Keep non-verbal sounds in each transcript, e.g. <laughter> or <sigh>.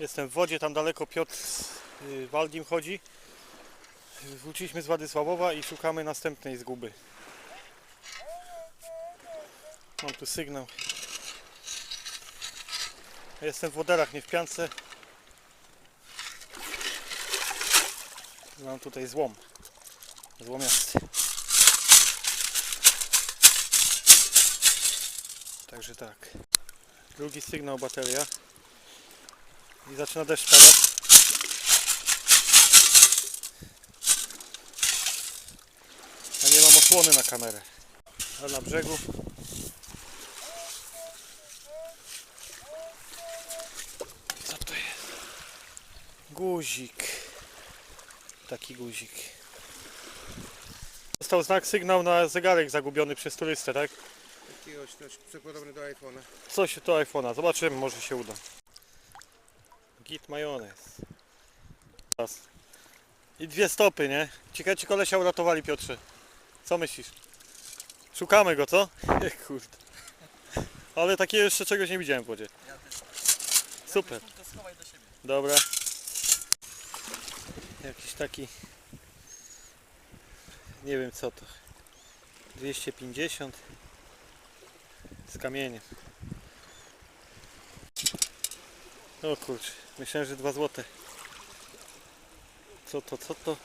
Jestem w wodzie, tam daleko Piotr y, Waldim chodzi. Wróciliśmy z Władysławowa i szukamy następnej zguby. Mam tu sygnał. Jestem w woderach, nie w piance. Mam tutaj złom. Złomiasty. Także tak. Drugi sygnał bateria. I zaczyna deszcz padać. A nie mam osłony na kamerę. A na brzegu. Co to jest? Guzik. Taki guzik. Został znak, sygnał na zegarek zagubiony przez turystę, tak? Jakiegoś też przykładowy do iPhone'a. Coś do iPhone'a. Zobaczymy, może się uda. Git majonez. Raz. I dwie stopy, nie? Ciekawe czy kolesia uratowali Piotrze. Co myślisz? Szukamy go, co? <laughs> Kurde. Ale takiego jeszcze czegoś nie widziałem w wodzie. Super. Dobra. Jakiś taki... Nie wiem co to. 250 z kamieniem. O kurczę, myślałem, że 2 złote. Co to, co to?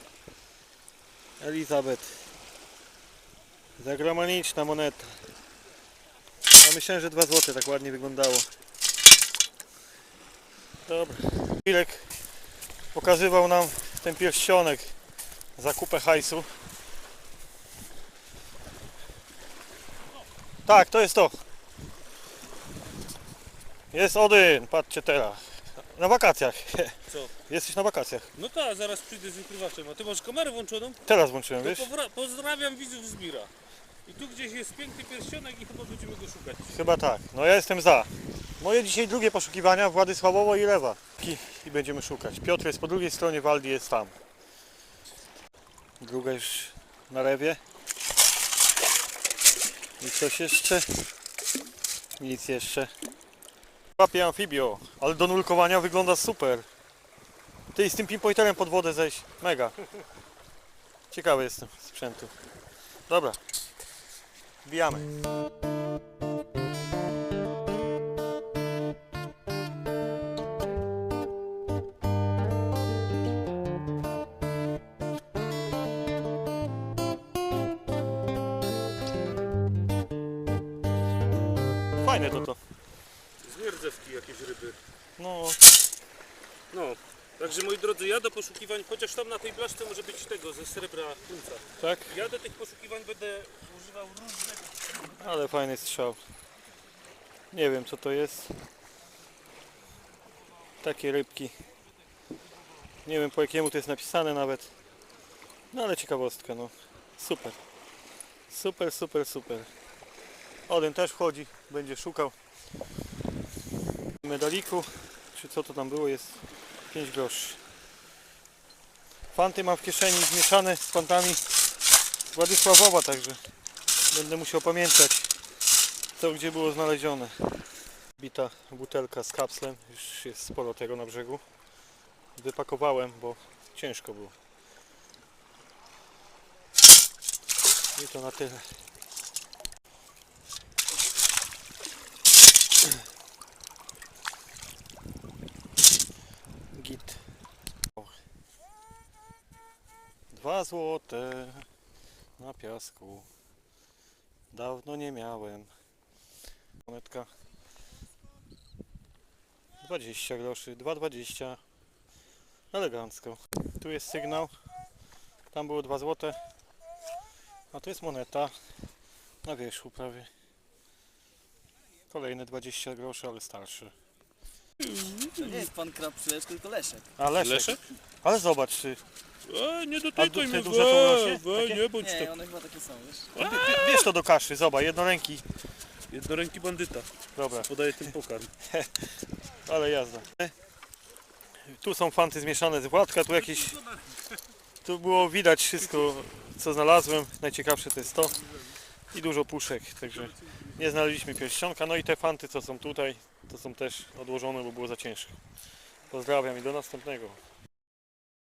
Elizabeth. Zagraniczna moneta. Ja myślałem, że 2 złote tak ładnie wyglądało. Dobra. Chwilek pokazywał nam ten pierścionek za kupę hajsu. Tak, to jest to. Jest Odyn, patrzcie teraz. Na wakacjach. Co? Jesteś na wakacjach. No tak, zaraz przyjdę z wykrywaczem. A ty masz kamerę włączoną? Teraz włączyłem, wiesz? powra- pozdrawiam widzów z Mira. I tu gdzieś jest piękny pierścionek i chyba będziemy go szukać. Chyba tak. No ja jestem za. Moje dzisiaj drugie poszukiwania Władysławowo i Lewa. I, I będziemy szukać. Piotr jest po drugiej stronie, Waldi jest tam. Druga już na lewie. I coś jeszcze? Nic jeszcze. Łapie amfibio, ale do nurkowania wygląda super. Ty z tym pinpointerem pod wodę zejść. Mega. Ciekawy jestem sprzętu. Dobra. Bijamy. Fajne to to. Jakieś ryby. No, No. Także moi drodzy, ja do poszukiwań, chociaż tam na tej blaszce może być tego ze srebra końca. tak? Ja do tych poszukiwań będę używał różnego. Ale fajny strzał. Nie wiem co to jest. Takie rybki. Nie wiem po jakiemu to jest napisane nawet. No ale ciekawostka, no. Super. Super, super, super. Odyn też wchodzi, będzie szukał. Medaliku, czy co to tam było, jest 5 groszy. Fanty mam w kieszeni zmieszane z fantami Władysławowa, także będę musiał pamiętać co gdzie było znalezione. Bita butelka z kapslem, już jest sporo tego na brzegu. Wypakowałem, bo ciężko było. I to na tyle. Git. Dwa złote na piasku. Dawno nie miałem. Monetka 20 groszy, 2,20 elegancko. Tu jest sygnał. Tam było 2 złote. A tu jest moneta na wierzchu prawie. Kolejne 20 groszy, ale starszy. To nie jest pan krab przylecz, tylko Leszek. A Leszek. Leszek? Ale zobacz ty. E, nie A dotykaj te mnie, rośnie? we, we, Takie? nie bądź Nie, tak. one chyba takie są, wiesz? Bie- bie- Bierz to do kaszy, zobacz, jednoręki. Jednoręki bandyta. Dobra, Podaję ten pokarm. <laughs> ale jazda. Tu są fanty zmieszane z Władka, tu jakieś... Tu było widać wszystko, co znalazłem. Najciekawsze to jest to. I dużo puszek, także nie znaleźliśmy pierścionka. No i te fanty, co są tutaj, to są też odłożone, bo było za ciężko. Pozdrawiam i do następnego.